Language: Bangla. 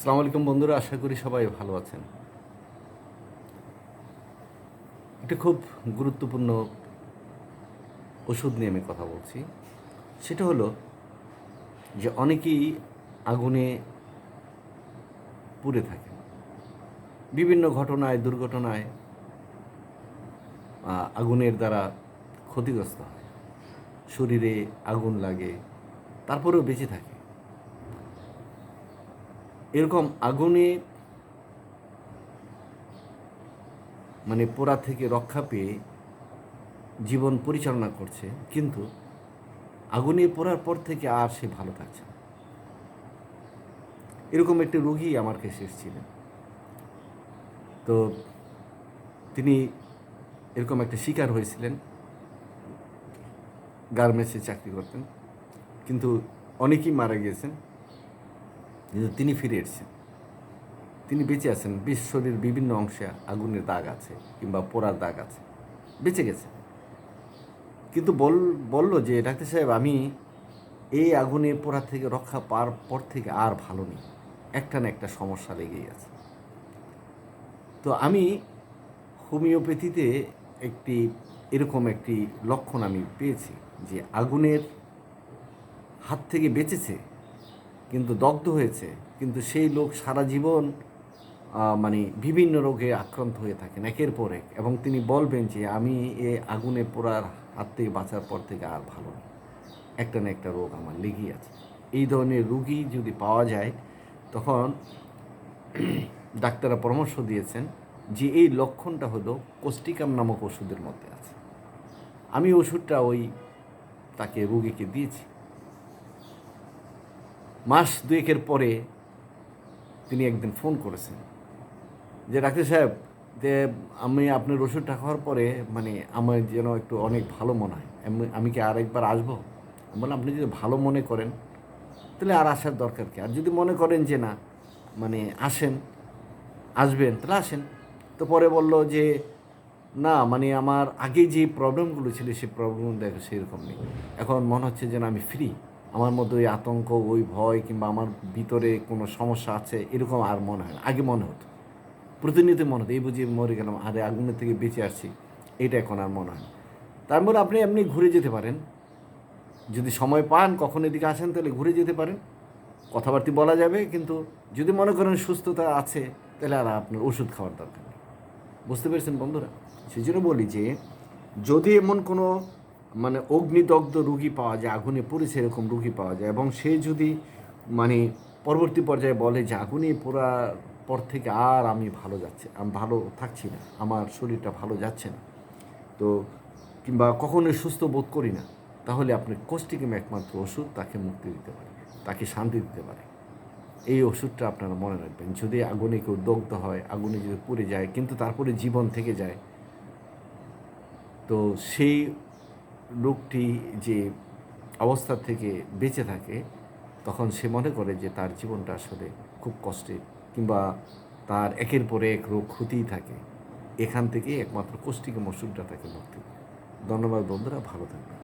আসসালামু আলাইকুম বন্ধুরা, আশা করি সবাই ভালো আছেন। একটা খুব গুরুত্বপূর্ণ ওষুধ নিয়ে আমি কথা বলছি। সেটা হলো যে অনেকেই আগুনে পুড়ে থাকে বিভিন্ন ঘটনায়, দুর্ঘটনায় আগুনের দ্বারা ক্ষতিগ্রস্ত হয়। শরীরে আগুন লাগে, তারপরেও বেঁচে থাকে। এরকম আগুনে মানে পোড়া থেকে রক্ষা পেয়ে জীবন পরিচালনা করছে, কিন্তু আগুনে পোড়ার পর থেকে আর সে ভালো থাকছে এরকম একটি রোগী আমার কাছে এসেছিলেন। তো তিনি এরকম একটা শিকার হয়েছিলেন, গার্মেন্টসে চাকরি করতেন, কিন্তু অনেকেই মারা গিয়েছেন। কিন্তু তিনি ফিরে এসেছেন, তিনি বেঁচে আছেন বিশ শরীর বিভিন্ন অংশে আগুনের দাগ আছে কিংবা পোড়ার দাগ আছে, বেঁচে গেছে কিন্তু বল, বলল যে, ডাক্তার সাহেব, আমি এই আগুনে পোড়া থেকে রক্ষা পাওয়ার পর থেকে আর ভালো নেই। একটা না একটা সমস্যা লেগেই আছে। তো আমি হোমিওপ্যাথিতে একটি, এরকম একটি লক্ষণ আমি পেয়েছি যে, আগুনের হাত থেকে বেঁচেছে কিন্তু দগ্ধ হয়েছে। কিন্তু সেই লোক সারা জীবন মানে বিভিন্ন রোগে আক্রান্ত হয়ে থাকেন একের পর এক। এবং তিনি বলবেন যে, আমি এ আগুনে পোড়ার হাত থেকে বাঁচার পর থেকে আর ভালো নেই একটা না একটা রোগ আমার লেগেই আছে। এই ধরনের রুগী যদি পাওয়া যায়, তখন ডাক্তাররা পরামর্শ দিয়েছেন যে, এই লক্ষণটা হলো কোষ্টিকাম নামক ওষুধের মধ্যে আছে। আমি ওষুধটা ওই তাকে রুগীকে দিয়েছি। মাস দুয়েকের পরে তিনি একদিন ফোন করেছেন যে, ডাক্তার সাহেব, যে আমি আপনার ওষুধটা খাওয়ার পরে মানে আমার যেন একটু অনেক ভালো মনে হয়, আমি- কি আরেকবার আসব? আমি বললাম, আপনি যদি ভালো মনে করেন, তাহলে আর আসার দরকার কি? আর যদি মনে করেন যে না মানে আসেন, আসবেন, তাহলে আসেন। তো পরে বলল যে, না মানে আমার আগে যে প্রবলেমগুলো ছিল সেই প্রবলেমগুলো দেখো, সেরকম নেই। এখন মনে হচ্ছে যেন আমি ফ্রি আমার মধ্যে ওই আতঙ্ক, ওই ভয় কিংবা আমার ভিতরে কোনো সমস্যা আছে, এরকম আর মনে হয় না। আগে মনে হতো। প্রতিনিয়ত মনে হতো, এই বুঝি মরে গেলাম, আরে আগুনের থেকে বেঁচে আসছি। এটা এখন আর মনে হয় না। তারপর আপনি এমনি ঘুরে যেতে পারেন। যদি সময় পান, কখন এদিকে আসেন, তাহলে ঘুরে যেতে পারেন। কথাবার্তা বলা যাবে, কিন্তু যদি মনে করেন সুস্থতা আছে, তাহলে আর আপনার ওষুধ খাওয়ার দরকার নেই। বুঝতে পেরেছেন বন্ধুরা? সেই জন্য বলি যে, যদি এমন কোনো মানে অগ্নিদগ্ধ রুগী পাওয়া যায়, আগুনে পড়েছে এরকম রুগী পাওয়া যায় এবং সে যদি মানে পরবর্তী পর্যায়ে বলে যে আগুনে পোড়ার পর থেকে আর আমি ভালো যাচ্ছে, আমি ভালো থাকছি না, আমার শরীরটা ভালো যাচ্ছে না, তো কিংবা কখনোই সুস্থ বোধ করি না, তাহলে আপনি কোষ্টিকেম একমাত্র ওষুধ তাকে মুক্তি দিতে পারে, তাকে শান্তি দিতে পারে। এই ওষুধটা আপনারা মনে রাখবেন, যদি আগুনে কেউ দগ্ধ হয়, আগুনে যদি পুড়ে যায়, কিন্তু তারপরে জীবন থেকে যায়, তো সেই লোকটি যে অবস্থা থেকে বেঁচে থাকে, তখন সে মনে করে যে তার জীবনটা আসলে খুব কষ্টের কিংবা তার একের পরে এক রোগ ক্ষতিই থাকে। এখান থেকে একমাত্র কোষ্টিকে মসুরটা তাকে মুক্তি ধন্যবাদ বন্ধুরা, ভালো থাকবেন।